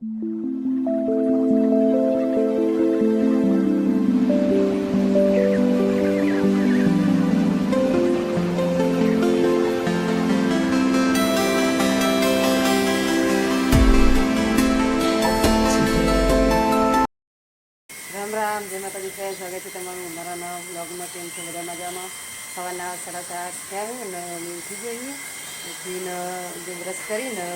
રામ રામ જય માતાજી ફ્રેન્ડ સ્વાગત છે તમારું અમારા નવા બ્લોગમાં કેમ છે બધા મજામાં સવારના સાડા સાત થયા અને અમે ઉઠી જઈએ ઉઠીને જે બ્રશ કરીને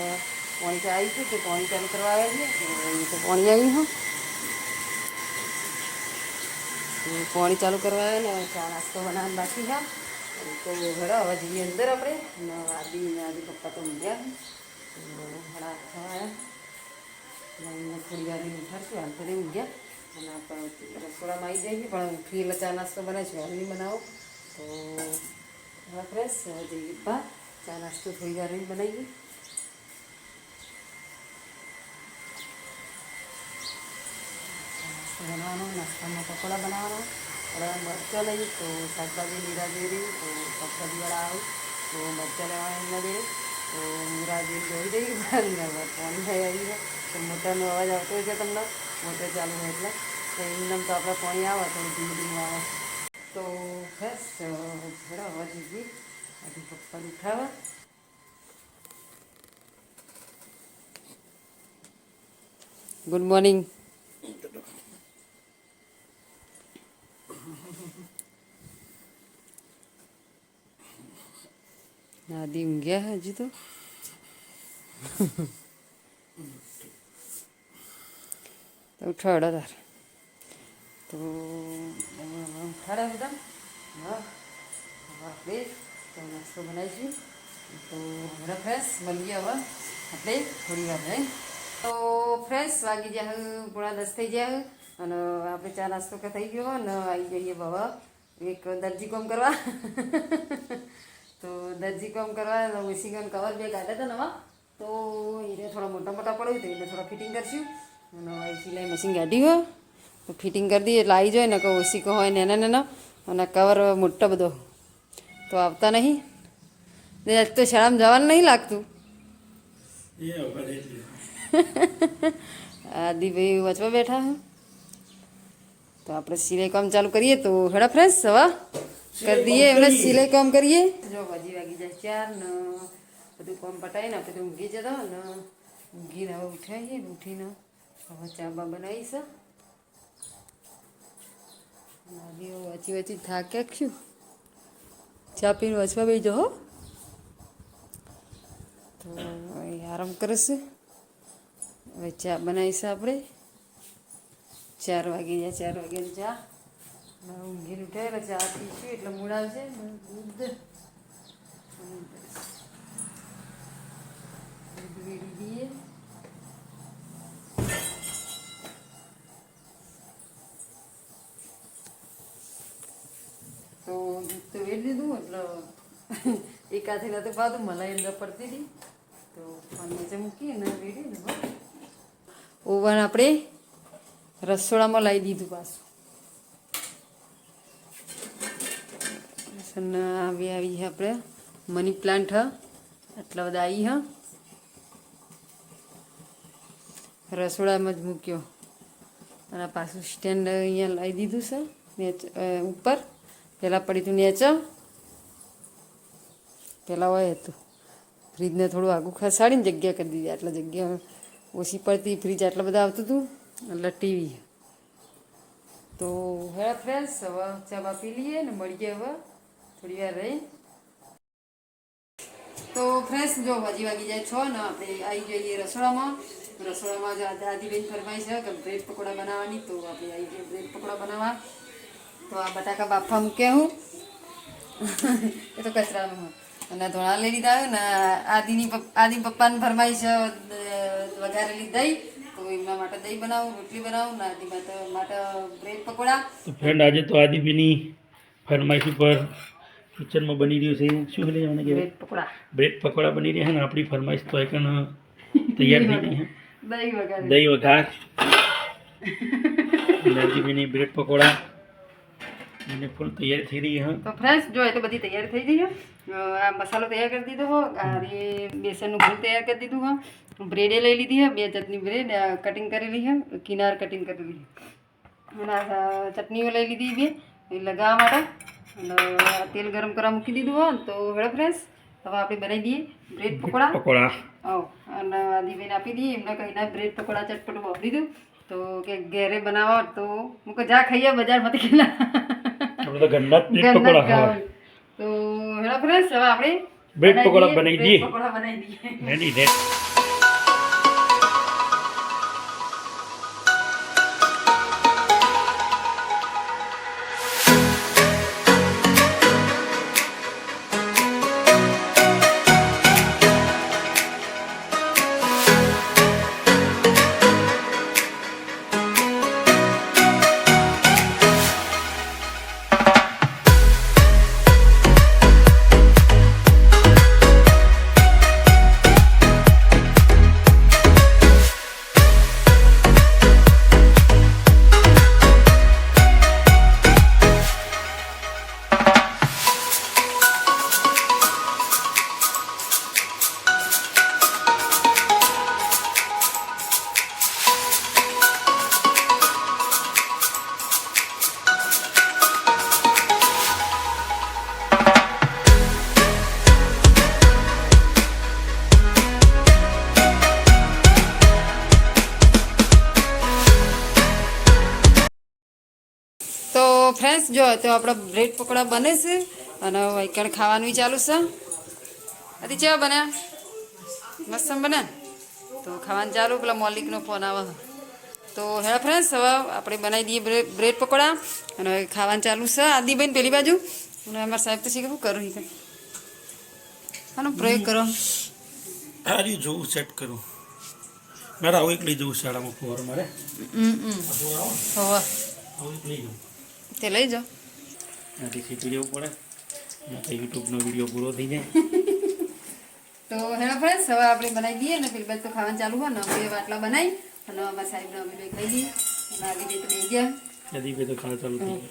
પાણી તો આવી ગયું તો પાણી ચાલુ કરવા આવ્યા છીએ તો અહીં તો પાણી આવ્યું હું તો પાણી ચાલુ કરવા આવ્યા ને ચા નાસ્તો બનાવવાનું બાકી હા તો હળો હવે જઈએ અંદર આપણે અને આદિ ને આદિ પપ્પા તો ઊંઘ્યા છે. તો હળા ખાવા આવ્યા થોડી વાર ઉઠાડશું હાલ તો નહીં ઊંઘ્યા અને આપણે રસોડામાં આવી જઈએ પણ ઉઠી એટલે ચા નાસ્તો બનાવીશું હાલ નહીં બનાવો તો હવે ફ્રેશ હવે જઈએ બહાર ચા નાસ્તો થોડી વાર રહીને બનાવીએ ચા નાસ્તો બનાવવાનો નાસ્તામાં પકોડા બનાવવાના થોડા મરચાં લઈએ તો શાકભાજી લીલા જેરી તો શાકભાજીવાળા આવું તો મરચાં લેવાના એમના દે તો મુરાજી જોઈ દઈ પાણી થઈ આવી છે તો મોટરનો અવાજ આવતો હોય છે તમને મોટર ચાલુ હોય એટલે તો એમને તો આપણે પાણી આવે થોડું ધીમું ધીમું આવે તો બસ થોડા અવાજ જઈએ આજે પપ્પાને ઉઠાવવા ગુડ મોર્નિંગ નાદી ઊંઘ્યા હજી તો તો ઉઠાડો તાર તો ઉઠાડે બધા હા આપણે તો નાસ્તો બનાવીશું તો હમણાં ફ્રેશ મળીએ હવે આપણે થોડી વાર રહી તો ફ્રેશ વાગી જાય પૂરા દસ થઈ જાય અને આપણે ચા નાસ્તો કે થઈ ગયો અને આવી જઈએ બાબા એક દરજી કોમ કરવા તો દરજી કામ કરવા મશીન કવર બે કાઢ્યા હતા નવા. તો એને થોડા મોટા મોટા પડ્યું તો એટલે થોડા ફિટિંગ કરશું. અને સિલાઈ મશીન કાઢી હોય. તો ફિટિંગ કરી દઈએ એટલે આવી જાય ને કે ઓછી હોય નાના નાના. અને કવર મોટો બધો. તો આવતા નહીં. આજ તો શાળામાં જવાનું નહીં લાગતું. આદિભાઈ વચવા બેઠા તો આપણે સિલાઈ કામ ચાલુ કરીએ તો હેડા ફ્રેશ હવા. કરી દઈએ એમને સિલાઈ કામ કરીએ જો હજી વાગી જાય ચાર ને બધું કામ પટાવીને આપણે ઊંઘી જતા ને ઊંઘીને હવે ઉઠાઈએ ઉઠીને હવે ચા બા બનાવીશ વાંચી વાંચી થાક્યા શું ચા પીને વાંચવા બેસી હો. તો આરામ કરશે. હવે ચા બનાવીશ આપણે. ચાર વાગી જાય ચાર વાગે ચા ઊંઘી ઉઠે ચા પીશું એટલે મૂળ આવશે ને, દૂધ. દૂધ વેડી દઈએ તો દૂધ તો વેડી દીધું એટલે એકાથી તો પાતું મલાઈ અંદર પડતી હતી. તો નીચે મૂકી અને વેડી દીધું ઓવન આપણે રસોડામાં લાવી દીધું પાછું. અને આવી આવી છે આપણે. મની પ્લાન્ટ હ. આટલા બધા આવી હ. રસોડામાં જ મૂક્યો. અને પાછું સ્ટેન્ડ અહીંયા લાવી દીધું છે. નેચ ઉપર. પહેલાં પડી હતું નેચર પહેલાં હોય હતું ફ્રીજને થોડું આગું ખસાડીને જગ્યા કરી દીધી. આટલા જગ્યા ઓછી પડતી ફ્રીજ આટલા બધા આવતું હતું એટલે ટીવી તો હે ફ્રેન્ડ્સ હવે ચા પી લઈએ ને મળીએ હવે. થોડી રહી. તો ફ્રેશ જો હજી વાગી જાય છો ને આપણે આવી જઈએ રસોડામાં. રસોડામાં જો દાદીબેન ફરમાઈ છે કે બ્રેડ પકોડા બનાવવાની. તો આપણે આવી જઈએ બ્રેડ પકોડા બનાવવા. તો આ બટાકા બાફા મૂકે હું. એ તો કચરાનું હોય. અને ધોળા લઈ લીધા આવ્યો ને આદિની આદિ પપ્પાને ફરમાઈ છે વઘારેલી દહીં. તો એમના માટે દહીં બનાવું, રોટલી બનાવું ને આદિ માટે બ્રેડ પકોડા. તો ફ્રેન્ડ આજે તો આદિબીની ફરમાઈશ ઉપર કિચનમાં બની રહ્યું છે. શું લઈ જવાના કહેવાય? બ્રેડ પકોડા. બ્રેડ પકોડા બની રહ્યા છે ને આપણી ફરમાઈશ તો એકણ તૈયાર થઈ ગઈ છે. દહીં વઘાર. અને આદિબીની બ્રેડ પકોડા. અને ફૂલ તૈયાર થઈ રહી છે. તો ફ્રેન્ડ્સ જો તો બધી તૈયાર થઈ ગઈ આ મસાલો તૈયાર કરી દીધો હો. આ રે બેસનનું ફૂલ તૈયાર કરી દીધું હો. બ્રેડે લઈ લીધી છે બે ચટની બ્રેડ કટિંગ કરેલી છે કિનાર કટિંગ કરેલી અને ચટણીઓ લઈ લીધી બે. લગાવવા માટે. અને તેલ ગરમ કરવા મૂકી દીધું હોય તો હેડો ફ્રેશ હવે આપણે બનાવી દઈએ બ્રેડ પકોડા. પકોડા. આવો અને આદિબેન આપી દઈએ એમને કહીને બ્રેડ પકોડા ચટપટ વાપરી દઉં. તો કે ઘેરે બનાવો તો હું જા ખાઈએ બજારમાંથી કેટલા. આપણે તો હેડો ફ્રેશ હવે આપણે બ્રેડ પકોડા બનાવી દઈએ. પકોડા બનાવી દઈએ. ફ્રેન્ડ્સ જો તો આપણા બ્રેડ પકોડા બને છે અને વૈકણ ખાવાનું ચાલુ છે. હતી ચેવા બન્યા મસ્ત બન્યા તો ખાવાનું ચાલુ પેલા મોલિકનો ફોન આવે. તો હેડા ફ્રેન્ડ્સ હવે આપણે બનાવી દઈએ બ્રેડ પકોડા. અને હવે ખાવાનું ચાલુ છે. આદિબેન પેલી બાજુ. અને અમારા સાહેબ તો શીખે શું કરું નહીં આનો પ્રયોગ કરો. આજે જોવું સેટ કરું. મારે આવું એક લઈ જવું શાળામાં ફોર મારે. હમ હમ. ફુવારો? આવું એક લઈ જવું. તે લઈ જાઓ. નથી શીખી લેવું પડે. નહીં તો યુટ્યુબનો વીડિયો પૂરો થઈ જાય. તો હેલો ફ્રેન્ડ હવે આપણે બનાવી દઈએ ને પેલી તો ખાવાનું ચાલુ હોય ને બે વાટલા બનાવી અને અમારા સાહેબને અમે બે ખાઈ લઈએ. અને આવી બે તો બે ગયા. ત્યાંથી બે તો ખાવા ચાલુ થઈ જાય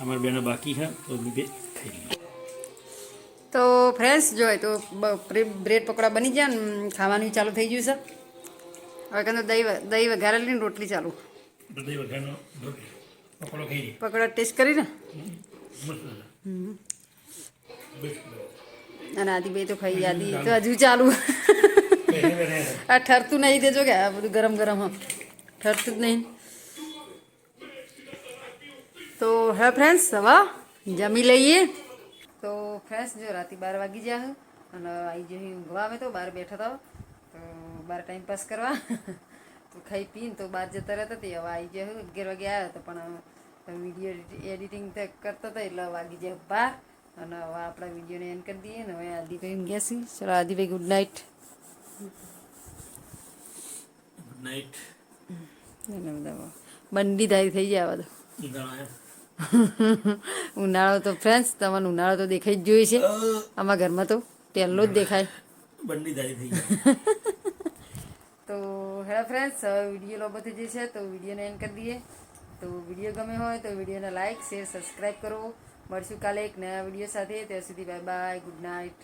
અમારા બેનો બાકી છે તો અમે બે ખાઈ લઈએ. તો ફ્રેન્ડ્સ જોઈએ તો બ્રેડ પકોડા બની ગયા ને ખાવાનું ચાલુ થઈ ગયું છે. હવે કંઈ દહીં દહીં વઘારેલી રોટલી ચાલુ. દહીં વઘારનો પકોડો ખાઈ લઈએ ટેસ્ટ કરી ને? મસ્ત છે. બેસ્ટ. અને આદિ બે તો ખાઈ આદિ તો હજુ ચાલુ. આ ઠરતું નહીં દેજો કે આ બધું ગરમ ગરમ હમ ઠરતું જ નહીં. તો હે ફ્રેન્ડ્સ હવે જમી લઈએ. તો ફ્રેન્ડ્સ જો રાતે બાર વાગી જાય અને આવી જઈ ઊંઘવા આવે તો બહાર બેઠા તો બાર ટાઈમ પાસ કરવા. ખાઈ પીને તો બહાર જતા રહેતા હતી. હવે આવી જાય અગિયાર વાગે આવ્યા હતા પણ વીડિયો એડિટિંગ કરતા હતા એટલે વાગી જાય બાર. અને હવે આપણા વિડીયોને એન્ડ કરી દઈએ ને હવે આદિભાઈ ગયા છીએ ચલો આદિભાઈ ગુડ નાઇટ ગુડ નાઇટ બધા બંડી ધારી થઈ જાય બધું ઉનાળા તો ફ્રેન્ડ્સ તમને ઉનાળો તો દેખાઈ જ જોઈએ છે. આમાં ઘરમાં તો પહેલો જ દેખાય. બંડી દારી થઈ જાય તો હેલો ફ્રેન્ડ્સ વીડિયો લોબો થઈ જશે તો વિડીયોને એન્ડ કરી દઈએ. તો વીડિયો ગમે હોય તો વિડીયોને લાઇક શેર સબસ્ક્રાઈબ કરો. મળશું કાલે એક નયા વીડિયો સાથે. ત્યાં સુધી બાય બાય ગુડ નાઇટ